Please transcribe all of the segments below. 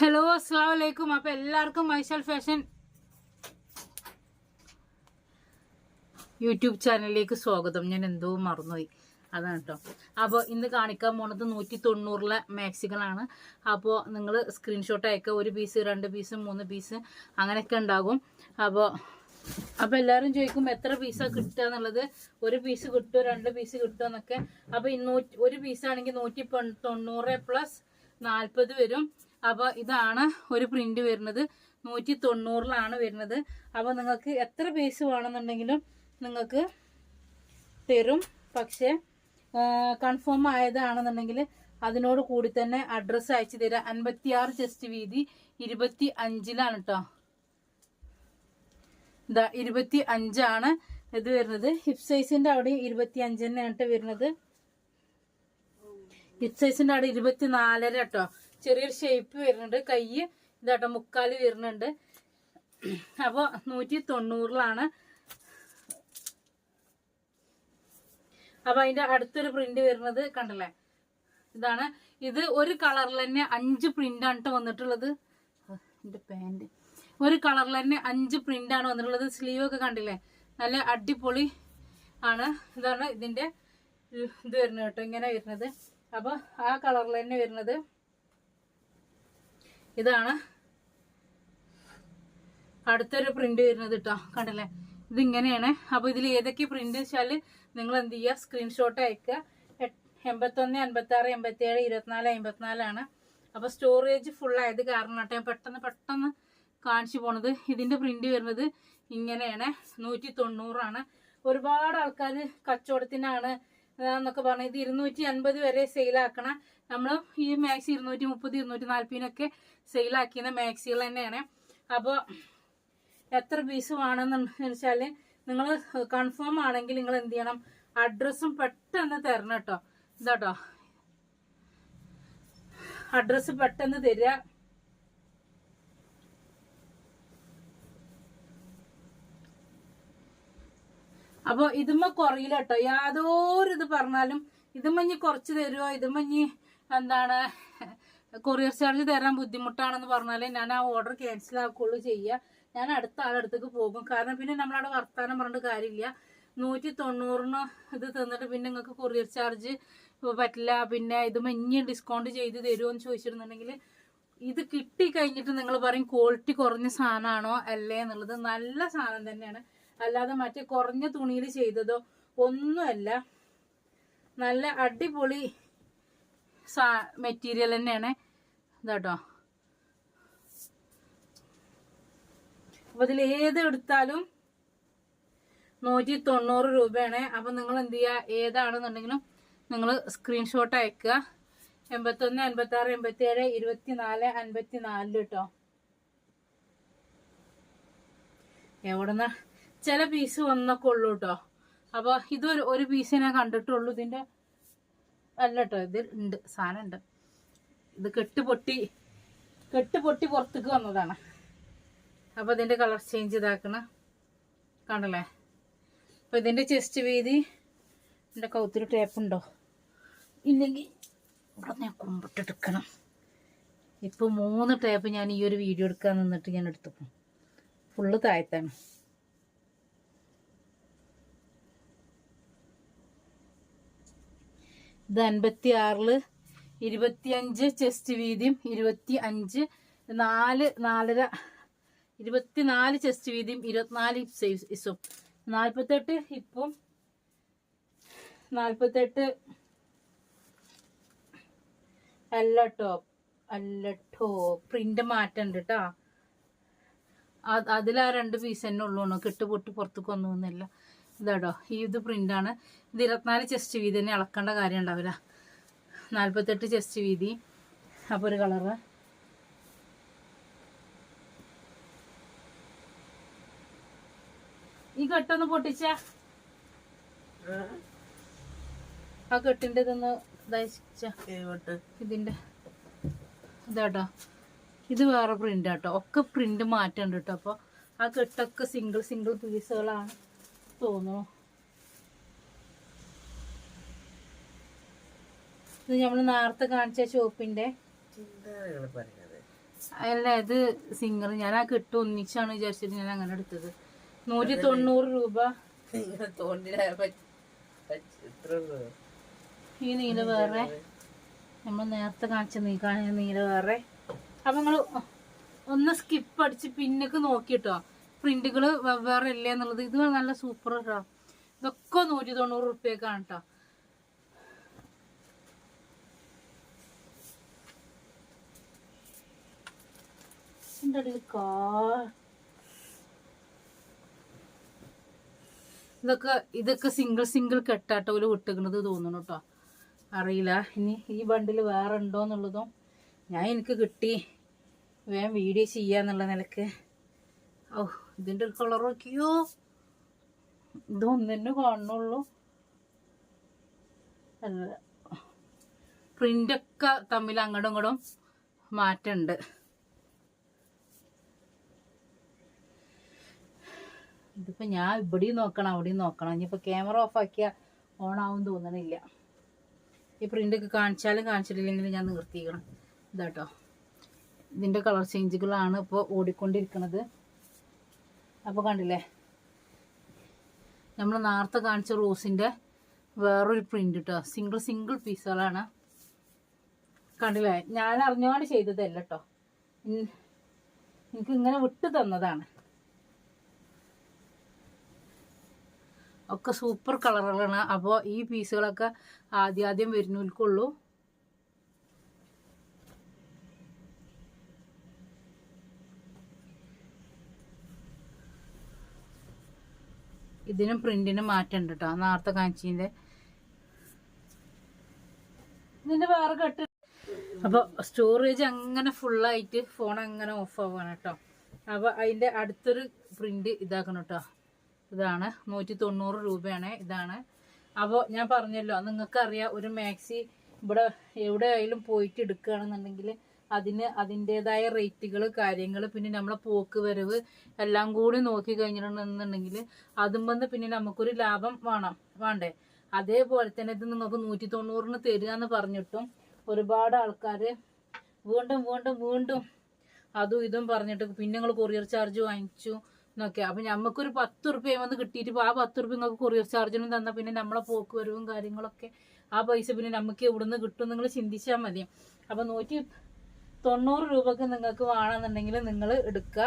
Hello അസ്സാം വലൈക്കും അപ്പൊ എല്ലാവർക്കും മൈഷൽ ഫാഷൻ യൂട്യൂബ് ചാനലിലേക്ക് സ്വാഗതം. ഞാൻ എന്തോ മറന്നുപോയി. അതാണ് കേട്ടോ അപ്പോൾ ഇന്ന് കാണിക്കാൻ പോണത് നൂറ്റി തൊണ്ണൂറിലെ മാക്സികളാണ്. അപ്പോൾ നിങ്ങൾ സ്ക്രീൻഷോട്ട് അയക്കുക. ഒരു പീസ് രണ്ട് പീസ് മൂന്ന് പീസ് അങ്ങനെയൊക്കെ ഉണ്ടാകും. അപ്പോൾ അപ്പോൾ എല്ലാവരും ചോദിക്കും എത്ര പീസാണ് കിട്ടുക എന്നുള്ളത്? ഒരു പീസ് കിട്ടുമോ രണ്ട് പീസ് കിട്ടുമോ എന്നൊക്കെ. അപ്പോൾ ഒരു പീസാണെങ്കിൽ നൂറ്റി തൊണ്ണൂറ് പ്ലസ് നാൽപ്പത് വരും. അപ്പോൾ ഇതാണ് ഒരു പ്രിന്റ് വരുന്നത്. നൂറ്റി തൊണ്ണൂറിലാണ് വരുന്നത്. അപ്പോൾ നിങ്ങൾക്ക് എത്ര പീസ് വേണമെന്നുണ്ടെങ്കിലും നിങ്ങൾക്ക് തരും. പക്ഷേ കൺഫേം ആയതാണെന്നുണ്ടെങ്കിൽ അതിനോട് കൂടി തന്നെ അഡ്രസ്സ് അയച്ചു തരാം. അൻപത്തിയാറ് ചെസ്റ്റ് വീതി ഇരുപത്തി അഞ്ചിലാണ് കേട്ടോ ഇതാ ഇരുപത്തി അഞ്ചാണ് ഇത് വരുന്നത്. ഹിപ് സൈസിന്റെ അവിടെ ഇരുപത്തി അഞ്ച് തന്നെയാണ് വരുന്നത്. ഹിപ് സൈസിന്റെ അവിടെ ഇരുപത്തി നാലര കേട്ടോ ചെറിയൊരു ഷേപ്പ് വരുന്നുണ്ട്. കൈ ഇതാട്ടോ മുക്കാൽ വരുന്നുണ്ട്. അപ്പോൾ നൂറ്റി തൊണ്ണൂറിലാണ് അപ്പോൾ അതിന്റെ അടുത്തൊരു പ്രിന്റ് വരുന്നത് കണ്ടല്ലേ? ഇതാണ്. ഇത് ഒരു കളറിൽ തന്നെ അഞ്ച് പ്രിന്റ് ആണ് വന്നിട്ടുള്ളത്. എന്റെ പാന്റ് ഒരു കളറിൽ തന്നെ അഞ്ച് പ്രിന്റ് ആണ് വന്നിട്ടുള്ളത്. സ്ലീവ് ഒക്കെ കണ്ടില്ലേ? നല്ല അടിപൊളി ആണ്. ഇതാണ് ഇതിന്റെ ഇത് വരുന്നത് കേട്ടോ ഇങ്ങനെ വരുന്നത്. അപ്പോൾ ആ കളറിൽ തന്നെ വരുന്നത്. ഇതാണ്. അടുത്തൊരു പ്രിന്റ് വരുന്നത് കേട്ടോ കണ്ടല്ലേ? ഇതിങ്ങനെയാണ്. അപ്പോൾ ഇതിൽ ഏതൊക്കെ പ്രിന്റ് വെച്ചാൽ നിങ്ങൾ എന്ത് ചെയ്യുക സ്ക്രീൻഷോട്ട് അയക്കുക. എൺപത്തൊന്ന് എൺപത്തി ആറ് എൺപത്തി ഏഴ് ഇരുപത്തിനാല് അമ്പത്തിനാലാണ് അപ്പൊ സ്റ്റോറേജ് ഫുൾ ആയത് കാരണം കേട്ടോ പെട്ടെന്ന് പെട്ടെന്ന് കാണിച്ചു പോണത്. ഇതിന്റെ പ്രിന്റ് വരുന്നത് ഇങ്ങനെയാണ്. നൂറ്റി തൊണ്ണൂറാണ് ഒരുപാട് ആൾക്കാർ കച്ചവടത്തിനാണ് എന്നൊക്കെ പറഞ്ഞു ഇത് ഇരുന്നൂറ്റി അൻപത് വരെ സെയിലാക്കണ നമ്മൾ ഈ മാക്സി ഇരുന്നൂറ്റി മുപ്പത് ഇരുന്നൂറ്റി നാൽപ്പതിനൊക്കെ സെയിലാക്കിയ മാക്സികൾ തന്നെയാണ്. അപ്പോൾ എത്ര പീസ് വേണമെന്ന് വെച്ചാൽ നിങ്ങൾ കൺഫേം ആണെങ്കിൽ നിങ്ങൾ എന്ത് ചെയ്യണം? അഡ്രസ്സും പെട്ടെന്ന് തരണം കേട്ടോ. ഇതാട്ടോ. അഡ്രസ്സ് പെട്ടെന്ന് തരിക. അപ്പൊ ഇതുമ്മ കുറയില്ല കേട്ടോ യാതൊരു ഇത് പറഞ്ഞാലും ഇതുമ്മ ഇനി കുറച്ച് തരുമോ ഇതുമ്മ ഇനി എന്താണ് കൊറിയർ ചാർജ് തരാൻ ബുദ്ധിമുട്ടാണെന്ന് പറഞ്ഞാലേ ഞാൻ ആ ഓർഡർ ക്യാൻസൽ ആക്കുള്ളൂ ചെയ്യുക ഞാൻ അടുത്ത ആളടുത്തേക്ക് പോകും. കാരണം പിന്നെ നമ്മളവിടെ വർത്താനം പറഞ്ഞിട്ട് കാര്യമില്ല. നൂറ്റി തൊണ്ണൂറിന് ഇത് തന്നിട്ട് പിന്നെ നിങ്ങൾക്ക് കൊറിയർ ചാർജ് പറ്റില്ല. പിന്നെ ഇത് മഞ്ഞ ഡിസ്കൗണ്ട് ചെയ്ത് തരുമോ എന്ന് ചോദിച്ചിരുന്നുണ്ടെങ്കിൽ ഇത് കിട്ടി കഴിഞ്ഞിട്ട് നിങ്ങൾ പറയും ക്വാളിറ്റി കുറഞ്ഞ സാധനമാണോ അല്ലേ എന്നുള്ളത്. നല്ല സാധനം തന്നെയാണ്. അല്ലാതെ മറ്റേ കുറഞ്ഞ തുണിയിൽ ചെയ്തതോ ഒന്നുമല്ല. നല്ല അടിപൊളി സാ മെറ്റീരിയൽ തന്നെയാണ്. ഇതാട്ടോ. അപ്പൊ ഇതിൽ ഏത് എടുത്താലും നൂറ്റി തൊണ്ണൂറ് രൂപയാണ്. അപ്പൊ നിങ്ങൾ എന്ത് ചെയ്യുക? ഏതാണെന്നുണ്ടെങ്കിലും നിങ്ങൾ സ്ക്രീൻഷോട്ട് അയക്കുക. എൺപത്തൊന്ന് എൺപത്തി ആറ് എൺപത്തി ഏഴ് ഇരുപത്തി നാല് അൻപത്തി നാലിൽ കേട്ടോ. എവിടെന്ന? ചില പീസ് ഒന്നൊക്കെ ഉള്ളൂ കേട്ടോ അപ്പൊ ഇതൊരു ഒരു പീസ് ഞാൻ കണ്ടിട്ടുള്ളൂ. ഇതിന്റെ അല്ല കേട്ടോ ഇതിൽ ഉണ്ട് സാധനം ഉണ്ട്. ഇത് കെട്ട് പൊട്ടി കെട്ട് പൊട്ടി പുറത്തേക്ക് വന്നതാണ്. അപ്പൊ ഇതിന്റെ കളർ ചേഞ്ച് ഇതാക്കണ കണ്ടല്ലേ? അപ്പൊ ഇതിന്റെ ചെസ്റ്റ് വീതി എന്റെ കൗത്തിരി ടേപ്പ് ഉണ്ടോ? ഇല്ലെങ്കിൽ ഇവിടെ ഞാൻ കുമ്പിട്ടെടുക്കണം ഇപ്പൊ മൂന്ന് ടേപ്പ് ഞാൻ ഈ ഒരു വീഡിയോ എടുക്കാൻ നിന്നിട്ട് ഞാൻ എടുത്തു. ഫുള്ള് താഴത്താണ്. ഇത് അൻപത്തി ആറിൽ ഇരുപത്തിയഞ്ച് ചെസ്റ്റ് വീതിയും ഇരുപത്തി അഞ്ച് നാല് നാലര ഇരുപത്തിനാല് ചെസ്റ്റ് വീതിയും ഇരുപത്തിനാല് ഇസും. നാൽപ്പത്തെട്ട് ഇപ്പം നാൽപ്പത്തെട്ട് അല്ല ടോപ്പ് അല്ലട്ടോ ടോ. പ്രിന്റ് മാറ്റണ്ട് കേട്ടോ അതിലാ രണ്ട് പീസ് തന്നെ ഉള്ളൂ പുറത്തു പൊട്ടി പുറത്തേക്ക് ഒന്നുമില്ല ഇതാട്ടോ. ഈ ഇത് പ്രിന്റാണ് ഇത് ഇരുപത്തിനാല് ചെസ്റ്റ് വീതി തന്നെ ഇളക്കേണ്ട കാര്യം ഉണ്ടാവില്ല. നാൽപ്പത്തെട്ട് ചെസ്റ്റ് വീതി. അപ്പോൾ ഒരു കളറ് ഈ കെട്ടൊന്ന് പൊട്ടിച്ച. ആ കെട്ടിന്റെ ഇതൊന്ന് ഇതായിച്ച. ഇതിന്റെ ഇതാട്ടോ. ഇത് വേറെ പ്രിന്റ് ആട്ടോ. ഒക്കെ പ്രിന്റ് മാറ്റണ്ട് കേട്ടോ അപ്പൊ ആ കെട്ടൊക്കെ സിംഗിൾ സിംഗിൾ പീസുകളാണ് തോന്നുന്നു. ഇത് നമ്മൾ നേരത്തെ കാണിച്ച ഷോപ്പിന്റെ അല്ല ഇത് സിംഗർ. ഞാൻ ആ കിട്ടും ഒന്നിച്ചാണ് വിചാരിച്ചിട്ട് ഞാൻ അങ്ങനെ എടുത്തത്. നൂറ്റി തൊണ്ണൂറ് രൂപ? ഈ നീല വേറെ. നമ്മൾ നേരത്തെ കാണിച്ച നീ കാണിച്ച നീല വേറെ. അപ്പൊ നിങ്ങൾ ഒന്ന് സ്കിപ്പ് അടിച്ച് പിന്നൊക്കെ നോക്കിട്ടോ. പ്രിന്റുകൾ വെവ്വേറെ ഇല്ല എന്നുള്ളത്. ഇത് നല്ല സൂപ്പർ കേട്ടോ ഇതൊക്കെ നൂറ്റി തൊണ്ണൂറ് റുപ്യക്കാണ് കേട്ടോ ഇതൊക്കെ ഇതൊക്കെ സിംഗിൾ സിംഗിൾ കെട്ടാട്ടോ ഒരു വിട്ടുകണത് തോന്നുന്നു കേട്ടോ അറിയില്ല. ഇനി ഈ ബണ്ടിൽ വേറെ ഉണ്ടോ എന്നുള്ളതും ഞാൻ എനിക്ക് കിട്ടി. വേഗം വീഡിയോ ചെയ്യാന്നുള്ള നിലയ്ക്ക്. ഓ ഇതിന്റെ ഒരു കളർ നോക്കിയോ? ഇതൊന്നെ കാണുന്നുള്ളൂ. അല്ല. പ്രിന്റൊക്കെ തമ്മിൽ അങ്ങോട്ടും ഇങ്ങോട്ടും മാറ്റമുണ്ട് ഇതിപ്പോ ഞാൻ ഇവിടെയും നോക്കണം അവിടെയും നോക്കണം. ഇനിയിപ്പോ ക്യാമറ ഓഫ് ആക്കിയാൽ ഓൺ ആവും തോന്നണില്ല. ഈ പ്രിന്റ് ഒക്കെ കാണിച്ചാലും കാണിച്ചിട്ടില്ലെങ്കിലും ഞാൻ നിർത്തിക്കണം. ഇതാട്ടോ. ഇതിന്റെ കളർ ചേഞ്ചുകളാണ് ഇപ്പോൾ ഓടിക്കൊണ്ടിരിക്കുന്നത് അപ്പോൾ കണ്ടില്ലേ? നമ്മൾ നേരത്തെ കാണിച്ച റോസിന്റെ വേറൊരു പ്രിന്റ് കേട്ടോ സിംഗിൾ സിംഗിൾ പീസുകളാണ് കണ്ടില്ലേ? ഞാൻ അറിഞ്ഞുകൊണ്ട് ചെയ്തതല്ല കേട്ടോ എനിക്ക് ഇങ്ങനെ വിട്ടു തന്നതാണ്. ഒക്കെ സൂപ്പർ കളറുകളാണ് അപ്പോൾ ഈ പീസുകളൊക്കെ ആദ്യം ആദ്യം വരുന്നവർക്കുള്ളൂ. ഇതിനും പ്രിന്റിനും മാറ്റം ഉണ്ട് കേട്ടോ നേരത്തെ കാണിച്ചതിന്റെ ഇതിന്റെ വേറെ കെട്ട്. അപ്പോൾ സ്റ്റോറേജ് അങ്ങനെ ഫുള്ളായിട്ട് ഫോൺ അങ്ങനെ ഓഫ് ആവാണ് കേട്ടോ അപ്പോൾ അതിന്റെ അടുത്തൊരു പ്രിന്റ് ഇതാക്കണം കേട്ടോ ഇതാണ് നൂറ്റി തൊണ്ണൂറ് രൂപയാണ് ഇതാണ്. അപ്പോൾ ഞാൻ പറഞ്ഞല്ലോ നിങ്ങൾക്കറിയാം ഒരു മാക്സി ഇവിടെ എവിടെ ആയാലും പോയിട്ട് എടുക്കുകയാണെന്നുണ്ടെങ്കിൽ അതിന് അതിന്റെതായ റേറ്റുകൾ കാര്യങ്ങൾ പിന്നെ നമ്മളെ പോക്ക് വരവ് എല്ലാം കൂടി നോക്കി കഴിഞ്ഞിട്ടുണ്ടെന്നുണ്ടെങ്കിൽ അതും വന്ന് പിന്നെ നമുക്കൊരു ലാഭം വേണം വേണ്ടേ? അതേപോലെ തന്നെ ഇത് നിങ്ങൾക്ക് നൂറ്റി തൊണ്ണൂറിന് തരിക എന്ന് പറഞ്ഞിട്ടും ഒരുപാട് ആൾക്കാർ വീണ്ടും വീണ്ടും വീണ്ടും അതും ഇതും പറഞ്ഞിട്ട് പിന്നെ നിങ്ങൾ കൊറിയർ ചാർജ് വാങ്ങിച്ചു എന്നൊക്കെ. അപ്പം നമുക്കൊരു പത്ത് റുപ്യ വന്ന് കിട്ടിയിട്ട് ആ പത്ത് റുപ്യ നിങ്ങൾക്ക് കൊറിയർ ചാർജിനും തന്നാൽ പിന്നെ നമ്മളെ പോക്ക് വരവും കാര്യങ്ങളൊക്കെ ആ പൈസ പിന്നെ നമുക്ക് എവിടുന്ന് കിട്ടും നിങ്ങൾ ചിന്തിച്ചാൽ മതി. അപ്പം നൂറ്റി തൊണ്ണൂറ് രൂപക്ക് നിങ്ങൾക്ക് വേണമെന്നുണ്ടെങ്കിൽ നിങ്ങൾ എടുക്കുക.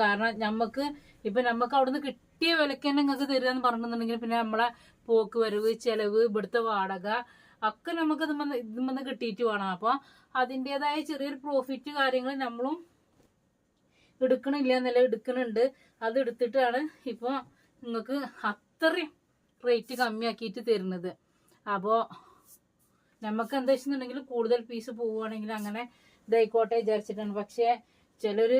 കാരണം നമുക്ക് ഇപ്പൊ നമുക്ക് അവിടുന്ന് കിട്ടിയ വിലയ്ക്ക് തന്നെ നിങ്ങൾക്ക് തരിക എന്ന് പറഞ്ഞിട്ടുണ്ടെങ്കിൽ പിന്നെ നമ്മളെ പോക്ക് വരവ് ചെലവ് ഇവിടുത്തെ വാടക ഒക്കെ നമുക്ക് ഇതുമെന്ന് ഇതുമെന്ന് കിട്ടിയിട്ട് വേണം. അപ്പോൾ അതിന്റെതായ ചെറിയൊരു പ്രോഫിറ്റ് കാര്യങ്ങൾ നമ്മളും എടുക്കണില്ല എന്നല്ല എടുക്കണുണ്ട് അത് എടുത്തിട്ടാണ് ഇപ്പോൾ നിങ്ങൾക്ക് അത്രയും റേറ്റ് കമ്മിയാക്കിയിട്ട് തരുന്നത്. അപ്പോൾ നമുക്ക് എന്താ കൂടുതൽ പീസ് പോവുകയാണെങ്കിൽ അങ്ങനെ ഇതായിക്കോട്ടെ വിചാരിച്ചിട്ടാണ്. പക്ഷേ ചിലർ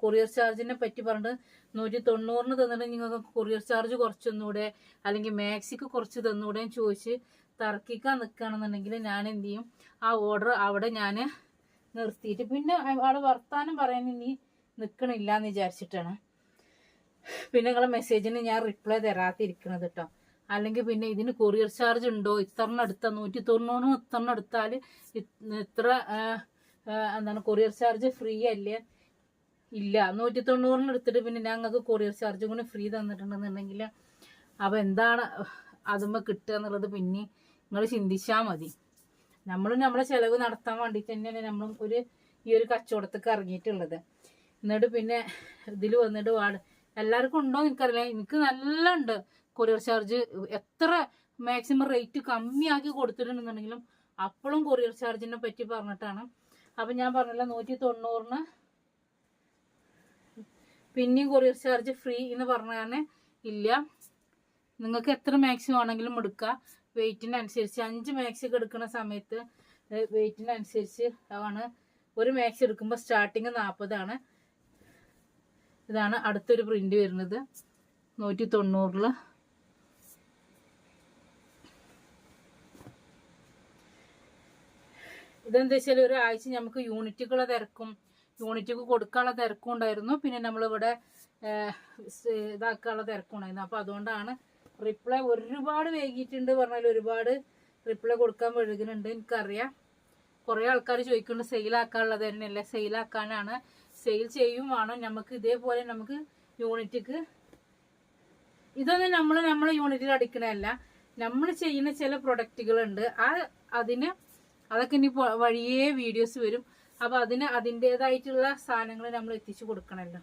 കൊറിയർ ചാർജിനെ പറ്റി പറഞ്ഞിട്ട് നൂറ്റി തൊണ്ണൂറിന് തന്നിട്ട് നിങ്ങൾക്ക് കൊറിയർ ചാർജ് കുറച്ചൊന്നുകൂടെ അല്ലെങ്കിൽ മാക്സിക്ക് കുറച്ച് തന്നുകൂടെ ചോദിച്ച് തർക്കിക്കാൻ നിൽക്കുകയാണെന്നുണ്ടെങ്കിൽ ഞാൻ എന്ത് ചെയ്യും ആ ഓർഡർ അവിടെ ഞാൻ നിർത്തിയിട്ട് പിന്നെ അവിടെ വർത്താനം പറയാൻ ഇനി നിൽക്കണില്ല എന്ന് വിചാരിച്ചിട്ടാണ്. പിന്നെ നിങ്ങളെ മെസ്സേജിന് ഞാൻ റിപ്ലൈ തരാതിരിക്കണത് കേട്ടോ അല്ലെങ്കിൽ പിന്നെ ഇതിന് കൊറിയർ ചാർജ് ഉണ്ടോ? ഇത്രണ്ണം എടുത്താൽ നൂറ്റി തൊണ്ണൂറ് ഇത്രണ്ണം എടുത്താൽ ഇത്ര എന്താണ് കൊറിയർ ചാർജ് ഫ്രീ അല്ലേ? ഇല്ല. നൂറ്റി തൊണ്ണൂറിന് എടുത്തിട്ട് പിന്നെ ഞങ്ങൾക്ക് കൊറിയർ ചാർജ് കൂടി ഫ്രീ തന്നിട്ടുണ്ടെന്നുണ്ടെങ്കിൽ അപ്പോൾ എന്താണ് അതുമ്പോൾ കിട്ടുക എന്നുള്ളത് പിന്നെ നിങ്ങൾ ചിന്തിച്ചാൽ മതി. നമ്മളും നമ്മളെ ചിലവ് നടത്താൻ വേണ്ടിയിട്ട് തന്നെയാണ് നമ്മളും ഒരു ഈ ഒരു കച്ചവടത്തേക്ക് ഇറങ്ങിയിട്ടുള്ളത്. എന്നിട്ട് പിന്നെ ഇതിൽ വന്നിട്ട് വാട് എല്ലാവർക്കും ഉണ്ടോ എനിക്കറിയില്ല. എനിക്ക് നല്ല ഉണ്ട് കൊറിയർ ചാർജ് എത്ര മാക്സിമം റേറ്റ് കമ്മിയാക്കി കൊടുത്തിട്ടുണ്ടെന്നുണ്ടെങ്കിലും അപ്പോഴും കൊറിയർ ചാർജിനെ പറ്റി പറഞ്ഞിട്ടാണ്. അപ്പം ഞാൻ പറഞ്ഞില്ല നൂറ്റി തൊണ്ണൂറിന് പിന്നെയും കൊറിയർ ചാർജ് ഫ്രീ എന്ന് പറഞ്ഞാൽ ഇല്ല. നിങ്ങൾക്ക് എത്ര മാക്സിമം ആണെങ്കിലും എടുക്കുക വെയിറ്റിനനുസരിച്ച് അഞ്ച് മാക്സ് എടുക്കുന്ന സമയത്ത് വെയിറ്റിനനുസരിച്ച് ആണ് ഒരു മാക്സ് എടുക്കുമ്പോൾ സ്റ്റാർട്ടിങ് നാൽപ്പതാണ് ഇതാണ് അടുത്തൊരു പ്രിന്റ് വരുന്നത്. നൂറ്റി തൊണ്ണൂറിൽ ഇതെന്താ വെച്ചാൽ ഒരാഴ്ച നമുക്ക് യൂണിറ്റുകളെ തിരക്കും യൂണിറ്റുകൾ കൊടുക്കാനുള്ള തിരക്കും ഉണ്ടായിരുന്നു. പിന്നെ നമ്മളിവിടെ ഇതാക്കാനുള്ള തിരക്കും ഉണ്ടായിരുന്നു. അപ്പോൾ അതുകൊണ്ടാണ് റിപ്ലൈ ഒരുപാട് വൈകിട്ടുണ്ട് പറഞ്ഞാൽ ഒരുപാട് റിപ്ലൈ കൊടുക്കാൻ വഴുകുന്നുണ്ട് എനിക്കറിയാം. കുറേ ആൾക്കാർ ചോദിക്കുന്നുണ്ട് സെയിലാക്കാനുള്ളത് തന്നെയല്ല? സെയിലാക്കാനാണ്. സെയിൽ ചെയ്യും വേണം. നമുക്ക് ഇതേപോലെ നമുക്ക് യൂണിറ്റിക്ക് ഇതൊന്നും നമ്മൾ നമ്മളെ യൂണിറ്റിൽ അടിക്കണതല്ല. നമ്മൾ ചെയ്യുന്ന ചില പ്രൊഡക്റ്റുകളുണ്ട്. ആ അതിന് അതൊക്കെ ഇനി വഴിയേ വീഡിയോസ് വരും. അപ്പൊ അതിന് അതിന്റെതായിട്ടുള്ള സാധനങ്ങൾ നമ്മൾ എത്തിച്ചു കൊടുക്കണല്ലോ.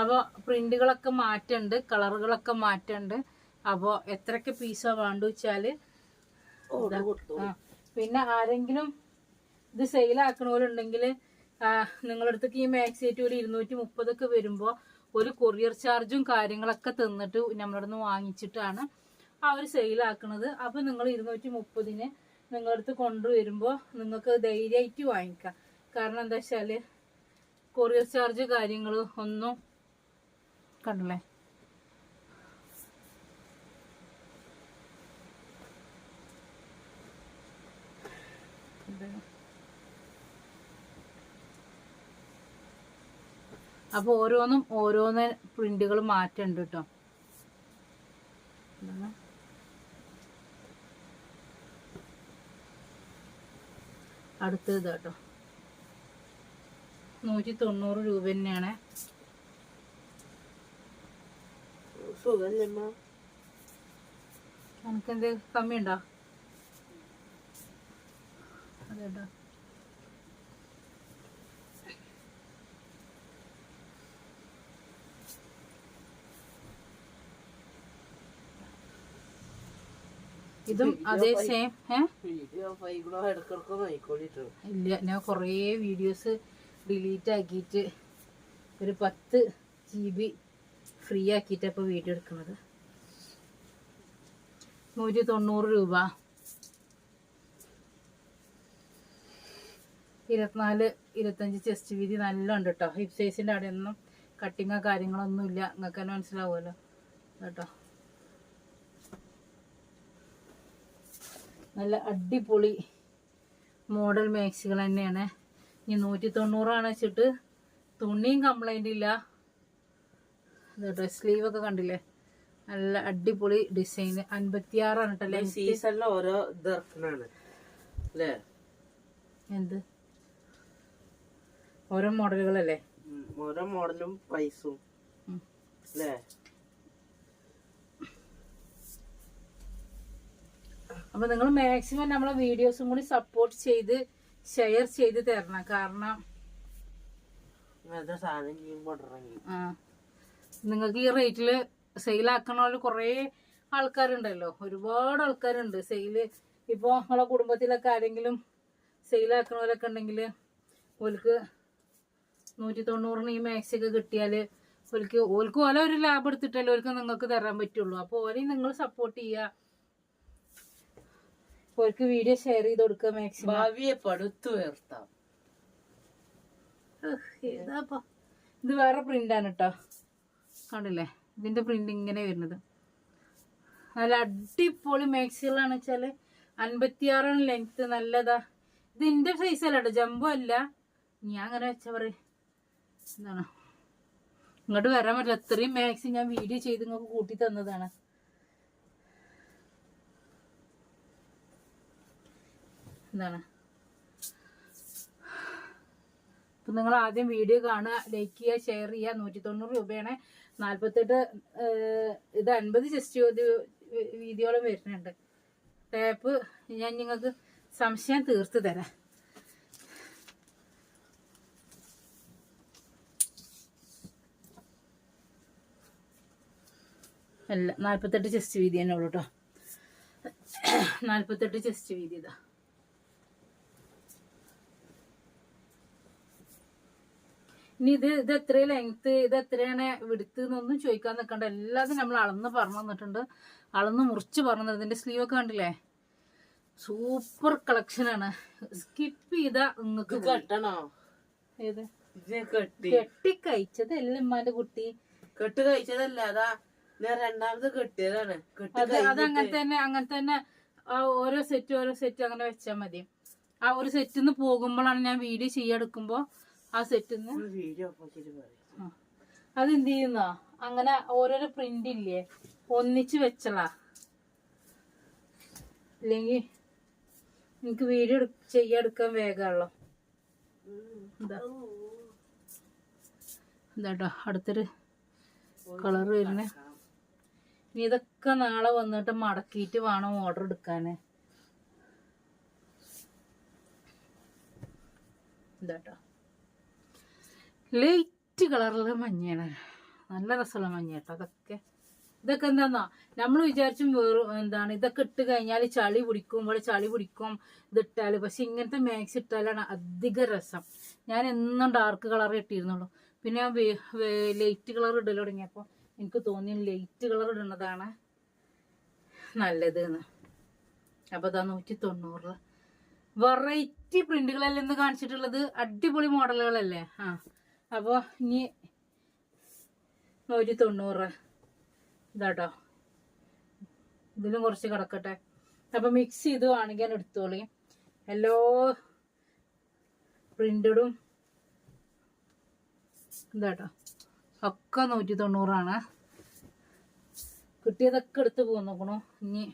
അപ്പോൾ പ്രിന്റുകളൊക്കെ മാറ്റുണ്ട് കളറുകളൊക്കെ മാറ്റുണ്ട്. അപ്പോൾ എത്രയൊക്കെ പീസാ വേണ്ടു വെച്ചാൽ ആ പിന്നെ ആരെങ്കിലും ഇത് സെയിലാക്കണവരുണ്ടെങ്കിൽ നിങ്ങളുടെ അടുത്തേക്ക് ഈ മാക്സിയേറ്റ് ഒരു ഇരുന്നൂറ്റി മുപ്പതൊക്കെ വരുമ്പോൾ ഒരു കൊറിയർ ചാർജും കാര്യങ്ങളൊക്കെ തന്നിട്ട് നമ്മളിവിടെ നിന്ന് വാങ്ങിച്ചിട്ടാണ് അവർ സെയിലാക്കണത് അപ്പോൾ നിങ്ങൾ ഇരുന്നൂറ്റി മുപ്പതിന് നിങ്ങളുടെ അടുത്ത് കൊണ്ടുവരുമ്പോൾ നിങ്ങൾക്ക് ധൈര്യമായിട്ട് വാങ്ങിക്കാം. കാരണം എന്താ വെച്ചാൽ കൊറിയർ ചാർജ് കാര്യങ്ങൾ ഒന്നും കണ്ടല്ലേ? അപ്പൊ ഓരോന്നും ഓരോന്ന് പ്രിന്റുകൾ മാറ്റണ്ട് കേട്ടോ. അടുത്തത് കേട്ടോ നൂറ്റി തൊണ്ണൂറ് രൂപ തന്നെയാണ്. നമുക്കെന്ത് കമ്മിയുണ്ടോ? അതേട്ടോ ഇതും അതേ സെയിം ഇല്ല ഞാൻ കുറേ വീഡിയോസ് ഡിലീറ്റ് ആക്കിയിട്ട് ഒരു പത്ത് ജി ബി ഫ്രീ ആക്കിയിട്ട് ഇപ്പോൾ വീഡിയോ എടുക്കുന്നത്. നൂറ്റി തൊണ്ണൂറ് രൂപ. ഇരുപത്തിനാല് ഇരുപത്തഞ്ച് ചെസ്റ്റ് വീതി നല്ല ഉണ്ട് കേട്ടോ ഹിപ് സൈസിന്റെ അവിടെ ഒന്നും കട്ടിങ്ങോ കാര്യങ്ങളൊന്നും ഇല്ല നിങ്ങൾക്ക് തന്നെ മനസ്സിലാവുമല്ലോ. കേട്ടോ നല്ല അടിപൊളി മോഡൽ മാക്സികൾ തന്നെയാണ്. ഇനി നൂറ്റി തൊണ്ണൂറാണ് വെച്ചിട്ട് തുണിയും കംപ്ലൈന്റ് ഇല്ല. ഡ്രസ് സ്ലീവൊക്കെ കണ്ടില്ലേ? നല്ല അടിപൊളി ഡിസൈൻ അൻപത്തിയാറാണ് കേട്ടോ ലെങ്ത് സീസണിൽ ഓരോ അല്ലേ? എന്ത്? ഓരോ മോഡലുകളല്ലേ ഓരോ മോഡലും പ്രൈസും അല്ലേ? അപ്പൊ നിങ്ങൾ മാക്സിമം നമ്മളെ വീഡിയോസും കൂടി സപ്പോർട്ട് ചെയ്ത് ഷെയർ ചെയ്ത് തരണം. കാരണം നിങ്ങൾക്ക് ഈ റേറ്റിൽ സെയിലാക്കണ കുറേ ആൾക്കാരുണ്ടല്ലോ. ഒരുപാട് ആൾക്കാരുണ്ട്. സെയിൽ ഇപ്പോൾ നമ്മളെ കുടുംബത്തിലൊക്കെ ആരെങ്കിലും സെയിലാക്കണവരൊക്കെ ഉണ്ടെങ്കിൽ ഓൽക്ക് നൂറ്റി തൊണ്ണൂറിന് ഈ മാക്സൊക്കെ കിട്ടിയാൽ ഓൽക്ക് ഓൽക്ക് ഓല ഒരു ലാഭം എടുത്തിട്ടല്ലേ ഓൽക്ക് നിങ്ങൾക്ക് തരാൻ പറ്റുള്ളൂ. അപ്പോൾ ഓലെയും നിങ്ങൾ സപ്പോർട്ട് ചെയ്യുക ഓൽക്ക് വീഡിയോ ഷെയർ ചെയ്ത് കൊടുക്കുക മാക്സിമം ഭാവിയെ പടുത്തുയർത്താം ഇത് വേറെ ആണ് കേട്ടോ കണ്ടില്ലേ? ഇതിന്റെ പ്രിന്റ് ഇങ്ങനെ വരുന്നത്. നല്ല അടിപൊളി മാക്സികളാണ് വെച്ചാൽ അൻപത്തിയാറാണ് ലെങ്ത് നല്ലതാ. ഇത് ഇന്റെ സൈസ് അല്ല കേട്ടോ ജമ്പോ അല്ല. ഞാൻ അങ്ങനെ വെച്ചാ പറ എന്താണ് ഇങ്ങോട്ട് വരാൻ പറ്റില്ല. അത്രയും മാക്സി ഞാൻ വീഡിയോ ചെയ്ത് നിങ്ങൾക്ക് കൂട്ടി തന്നതാണ്. എന്താണ്? അപ്പം നിങ്ങൾ ആദ്യം വീഡിയോ കാണുക ലൈക്ക് ചെയ്യുക ഷെയർ ചെയ്യുക. നൂറ്റി തൊണ്ണൂറ് രൂപയാണ് നാൽപ്പത്തെട്ട് ഇത് അൻപത് ജസ്റ്റ് വീഡിയോളം വരുന്നുണ്ട്. ടേപ്പ് ഞാൻ നിങ്ങൾക്ക് സംശയം തീർത്ത് തരാം. അല്ല നാൽപ്പത്തെട്ട് ചെസ്റ്റ് വീതി തന്നെ ഉള്ളൂ കേട്ടോ നാൽപ്പത്തെട്ട് ചെസ്റ്റ് വീതി ഇതാ. ഇനി ഇത് ഇത് എത്ര ലെങ്ത് ഇത് എത്രയാണ് വിടുത്ത് എന്നൊന്നും ചോദിക്കാൻ നിൽക്കണ്ട. എല്ലാതും നമ്മൾ അളന്ന് പറഞ്ഞു തന്നിട്ടുണ്ട്. അളന്ന് മുറിച്ച് പറഞ്ഞു തന്നിട്ടുണ്ട്. ഇതിന്റെ സ്ലീവ് ഒക്കെ കണ്ടില്ലേ? സൂപ്പർ കളക്ഷനാണ് സ്കിപ്പ് ചെയ്ത നിങ്ങൾക്ക് കെട്ടണോ? ഏത്? കെട്ടി കെട്ടി. കഴിച്ചത് എല്ലാം ഉമ്മാന്റെ കുട്ടി? കെട്ട് കഴിച്ചതല്ല അതാ ഞാൻ രണ്ടാമത് കെട്ടിയതാണ്. കെട്ട് അത് അത് അങ്ങനെ തന്നെ അങ്ങനെ തന്നെ ഓരോ സെറ്റ് ഓരോ സെറ്റ് അങ്ങനെ വെച്ചാൽ മതി. ആ ഒരു സെറ്റിൽ നിന്ന് പോകുമ്പോഴാണ് ഞാൻ വീഡിയോ ചെയ്യാടുക്കുമ്പോൾ ആ സെറ്റ് അതെന്ത് ചെയ്യുന്നോ അങ്ങനെ ഓരോരോ പ്രിന്റ് ഇല്ലേ? ഒന്നിച്ച് വെച്ചളാ ഇല്ലെങ്കിൽ എനിക്ക് വീഡിയോ ചെയ്യെടുക്കാൻ വേഗമുള്ളൂ എന്താട്ടോ അടുത്തൊരു കളർ വരുന്നേ. ഇനി ഇതൊക്കെ നാളെ വന്നിട്ട് മടക്കിയിട്ട് വേണം ഓർഡർ എടുക്കാന്. എന്താട്ടോ ലൈറ്റ് കളറുള്ള മഞ്ഞയാണ്. നല്ല രസമുള്ള മഞ്ഞ കേട്ടോ അതൊക്കെ. ഇതൊക്കെ എന്താന്നാ? നമ്മൾ വിചാരിച്ചും വേറും എന്താണ് ഇതൊക്കെ ഇട്ട് കഴിഞ്ഞാൽ ചളി പിടിക്കും ഇവിടെ ചളി പിടിക്കും ഇതിട്ടാൽ പക്ഷെ ഇങ്ങനത്തെ മാക്സ് ഇട്ടാലാണ് അധിക രസം. ഞാൻ എന്നും ഡാർക്ക് കളർ ഇട്ടിരുന്നുള്ളൂ. പിന്നെ ലൈറ്റ് കളർ ഇടൽ തുടങ്ങിയപ്പോൾ എനിക്ക് തോന്നി ലൈറ്റ് കളർ ഇടുന്നതാണ് നല്ലത് എന്ന് അപ്പോൾ അതാ നൂറ്റി തൊണ്ണൂറ് വെറൈറ്റി പ്രിന്റുകളല്ലേ ഇന്ന് കാണിച്ചിട്ടുള്ളത്? അടിപൊളി മോഡലുകളല്ലേ ആ. അപ്പോൾ ഇനി നൂറ്റി തൊണ്ണൂറ് ഇതാട്ടോ. ഇതിലും കുറച്ച് കിടക്കട്ടെ. അപ്പോൾ മിക്സ് ചെയ്ത് വേണമെങ്കിൽ എടുത്തോളി. എല്ലാ പ്രിന്റഡും ഇതാട്ടോ. ഒക്കെ നൂറ്റി തൊണ്ണൂറാണ് കിട്ടിയതൊക്കെ എടുത്ത് പോകുന്നു നോക്കണോ ഇനി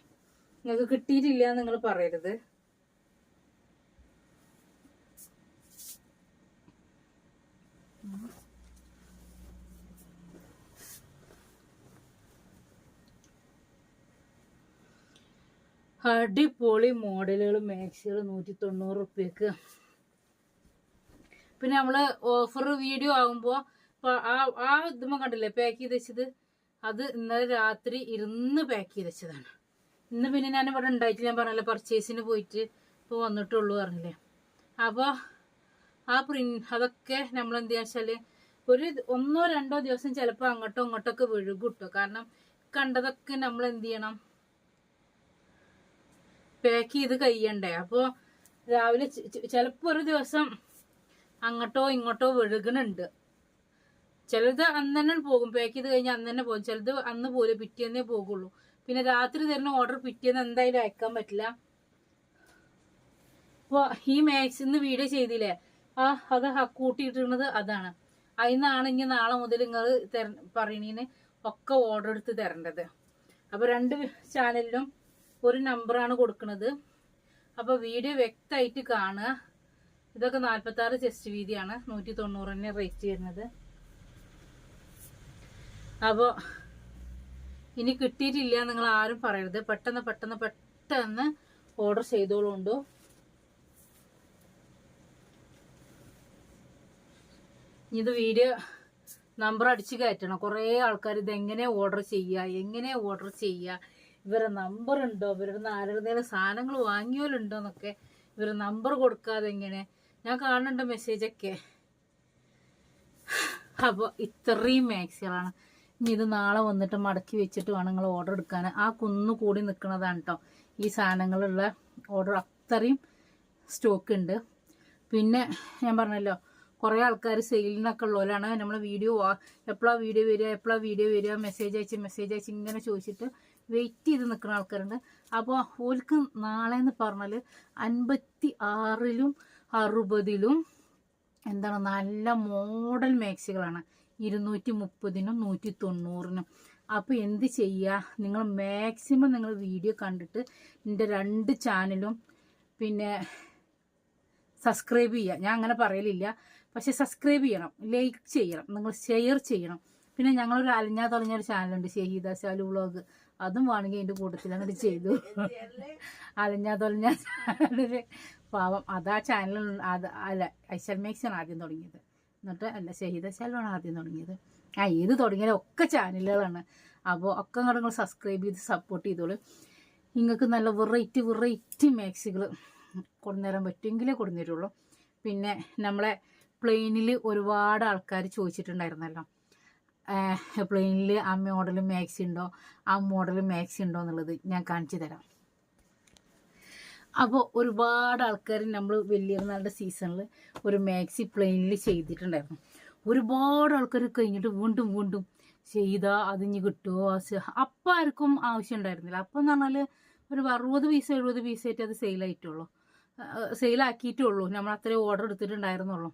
നിങ്ങൾക്ക് കിട്ടിയിട്ടില്ല എന്ന് നിങ്ങൾ പറയരുത്. അടിപൊളി മോഡലുകൾ മാക്സികൾ നൂറ്റി തൊണ്ണൂറ് റുപ്യക്ക്. പിന്നെ നമ്മൾ ഓഫർ വീഡിയോ ആകുമ്പോൾ ആ ആ ഇതുമ്പോൾ കണ്ടില്ലേ പാക്ക് ചെയ്ത് വെച്ചത്? അത് ഇന്നലെ രാത്രി ഇരുന്ന് പാക്ക് ചെയ്ത് വെച്ചതാണ്. ഇന്ന് പിന്നെ ഞാൻ ഇവിടെ ഉണ്ടായിട്ട് ഞാൻ പറഞ്ഞല്ലോ പർച്ചേസിന് പോയിട്ട് ഇപ്പോൾ വന്നിട്ടുള്ളൂ പറഞ്ഞില്ലേ. അപ്പോൾ ആ പ്രി അതൊക്കെ നമ്മൾ എന്ത് വെച്ചാൽ ഒരു ഒന്നോ രണ്ടോ ദിവസം ചിലപ്പോൾ അങ്ങോട്ടോ ഇങ്ങോട്ടൊക്കെ വിഴുകൂട്ടോ കാരണം കണ്ടതൊക്കെ നമ്മൾ എന്ത് ചെയ്യണം? പാക്ക് ചെയ്ത് കഴിയണ്ടേ? അപ്പോൾ രാവിലെ ചിലപ്പോൾ ഒരു ദിവസം അങ്ങോട്ടോ ഇങ്ങോട്ടോ വിഴുകണുണ്ട്. ചിലത് അന്ന് തന്നെ പോകും. പാക്ക് ചെയ്ത് കഴിഞ്ഞാൽ അന്ന് തന്നെ പോകും. ചിലത് അന്ന് പോലെ പിറ്റേന്നേ പോകുള്ളൂ. പിന്നെ രാത്രി തരുന്ന ഓർഡർ പിറ്റേന്ന് എന്തായാലും അയക്കാൻ പറ്റില്ല. അപ്പോൾ ഈ മാക്സ് ഇന്ന് വീഡിയോ ചെയ്തില്ലേ? ആ അത് കൂട്ടിയിട്ടിരുന്നത് അതാണ്. അതിന്നാണ് ഇനി നാളെ മുതൽ നിങ്ങൾ പറയണീന് ഒക്കെ ഓർഡർ എടുത്ത് തരേണ്ടത്. അപ്പോൾ രണ്ട് ചാനലിലും ഒരു നമ്പറാണ് കൊടുക്കുന്നത് അപ്പോൾ വീഡിയോ വ്യക്തമായിട്ട് കാണുക. ഇതൊക്കെ നാൽപ്പത്തി ആറ് ചെസ്റ്റ് വീതിയാണ്. നൂറ്റി തൊണ്ണൂറ് തന്നെ റേറ്റ് വരുന്നത്. അപ്പോൾ ഇനി കിട്ടിയിട്ടില്ല നിങ്ങൾ ആരും പറയരുത്. പെട്ടെന്ന് പെട്ടെന്ന് പെട്ടെന്ന് ഓർഡർ ചെയ്തോളുണ്ടോ? ഇത് വീഡിയോ നമ്പർ അടിച്ച് കയറ്റണം. കുറേ ആൾക്കാർ ഇതെങ്ങനെ ഓർഡർ ചെയ്യുക? എങ്ങനെ ഓർഡർ ചെയ്യുക? ഇവരെ നമ്പർ ഉണ്ടോ? ഇവരുടെ ആരുടെയും സാധനങ്ങൾ വാങ്ങിയോലുണ്ടോ എന്നൊക്കെ ഇവരെ നമ്പർ കൊടുക്കാതെ എങ്ങനെ ഞാൻ കാണുന്നുണ്ട് മെസ്സേജൊക്കെ അപ്പോൾ ഇത്രയും മാക്സികളാണ്. ഇനി ഇത് നാളെ വന്നിട്ട് മടക്കി വെച്ചിട്ട് വേണം നിങ്ങൾ ഓർഡർ എടുക്കാൻ. ആ കുന്നു കൂടി നിൽക്കുന്നതാണ് കേട്ടോ ഈ സാധനങ്ങളുള്ള ഓർഡർ അത്രയും സ്റ്റോക്ക് ഉണ്ട്. പിന്നെ ഞാൻ പറഞ്ഞല്ലോ കുറേ ആൾക്കാർ സെയിലിനൊക്കെ ഉള്ളവരാണ് നമ്മൾ വീഡിയോ എപ്പോഴാണ് വീഡിയോ വരിക എപ്പോഴാണ് വീഡിയോ വരിക മെസ്സേജ് അയച്ച് മെസ്സേജ് അയച്ച് ഇങ്ങനെ ചോദിച്ചിട്ട് വെയിറ്റ് ചെയ്ത് നിൽക്കുന്ന ആൾക്കാരുണ്ട്. അപ്പോൾ ഓൽക്ക് നാളെ എന്ന് പറഞ്ഞാൽ അൻപത്തി ആറിലും അറുപതിലും എന്താണ് നല്ല മോഡൽ മാക്സികളാണ്. ഇരുന്നൂറ്റി മുപ്പതിനും നൂറ്റി തൊണ്ണൂറിനും അപ്പോൾ എന്ത് ചെയ്യുക നിങ്ങൾ മാക്സിമം നിങ്ങൾ വീഡിയോ കണ്ടിട്ട് എന്റെ രണ്ട് ചാനലും പിന്നെ സബ്സ്ക്രൈബ് ചെയ്യുക ഞാൻ അങ്ങനെ പറയലില്ല. പക്ഷേ സബ്സ്ക്രൈബ് ചെയ്യണം. ലൈക്ക് ചെയ്യണം. നിങ്ങൾ ഷെയർ ചെയ്യണം. പിന്നെ ഞങ്ങളൊരു അലഞ്ഞാ തുടങ്ങിയൊരു ചാനലുണ്ട്. ഷഹീദ ശാലു വ്ളോഗ്. അതും വേണമെങ്കിൽ എന്റെ കൂട്ടത്തിൽ അങ്ങോട്ട് ചെയ്തു. അലഞ്ഞാ തൊലഞ്ഞ ചാനലിൽ പാവം. അതാ ചാനൽ അത് അല്ല ഐശൽ മേക്സാണ് ആദ്യം തുടങ്ങിയത്. എന്നിട്ട് അല്ല ഷഹീദ ശാലുവാണ് ആദ്യം തുടങ്ങിയത്. ആ ഏത് തുടങ്ങിയാലും ഒക്കെ ചാനലുകളാണ് അപ്പോൾ ഒക്കെ നിങ്ങൾ സബ്സ്ക്രൈബ് ചെയ്ത് സപ്പോർട്ട് ചെയ്തോളൂ. നിങ്ങൾക്ക് നല്ല വെറൈറ്റി വെറൈറ്റി മാക്സികൾ കൊണ്ടുതരാൻ പറ്റുമെങ്കിലേ കൊണ്ടുതരുള്ളൂ പിന്നെ നമ്മളെ പ്ലെയിനിൽ ഒരുപാട് ആൾക്കാർ ചോദിച്ചിട്ടുണ്ടായിരുന്നല്ലോ. പ്ലെയിനിൽ ആ മോഡൽ മാക്സി ഉണ്ടോ? ആ മോഡൽ മാക്സി ഉണ്ടോ എന്നുള്ളത് ഞാൻ കാണിച്ചു തരാം. അപ്പോൾ ഒരുപാട് ആൾക്കാർ നമ്മൾ വലിയ നാളുടെ സീസണിൽ ഒരു മാക്സി പ്ലെയിനിൽ ചെയ്തിട്ടുണ്ടായിരുന്നു. ഒരുപാട് ആൾക്കാർ കഴിഞ്ഞിട്ട് വീണ്ടും വീണ്ടും ചെയ്താൽ അതിഞ്ഞ് കിട്ടുമോ അപ്പം ആർക്കും ആവശ്യം ഉണ്ടായിരുന്നില്ല. അപ്പം എന്ന് പറഞ്ഞാൽ ഒരു അറുപത് പീസ് എഴുപത് പീസായിട്ട് അത് സെയിലായിട്ടുള്ളൂ സെയിലാക്കിയിട്ടുള്ളൂ നമ്മൾ അത്രയും ഓർഡർ എടുത്തിട്ടുണ്ടായിരുന്നുള്ളൂ.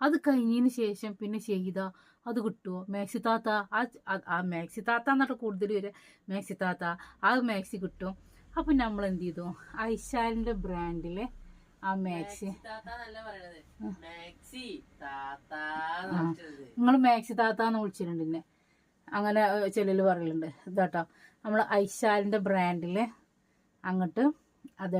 അത് കഴിഞ്ഞതിന് ശേഷം പിന്നെ ചെയ്ത അത് കിട്ടുമോ മാക്സി താത്ത ആ ആ- മാക്സി താത്ത എന്നിട്ട് കൂടുതൽ വരെ മാക്സി താത്ത ആ മാക്സി കിട്ടും. അപ്പം നമ്മൾ എന്ത് ചെയ്തു? ഐശാലിന്റെ ബ്രാൻഡിലെ ആ മാക്സി. നിങ്ങൾ മാക്സി താത്ത എന്ന് വിളിച്ചിട്ടുണ്ട് എന്നെ അങ്ങനെ ചെല്ലിൽ പറയലുണ്ട്. ഇതാട്ടോ. നമ്മൾ ഐശാലിന്റെ ബ്രാൻഡിൽ അങ്ങോട്ട് അത്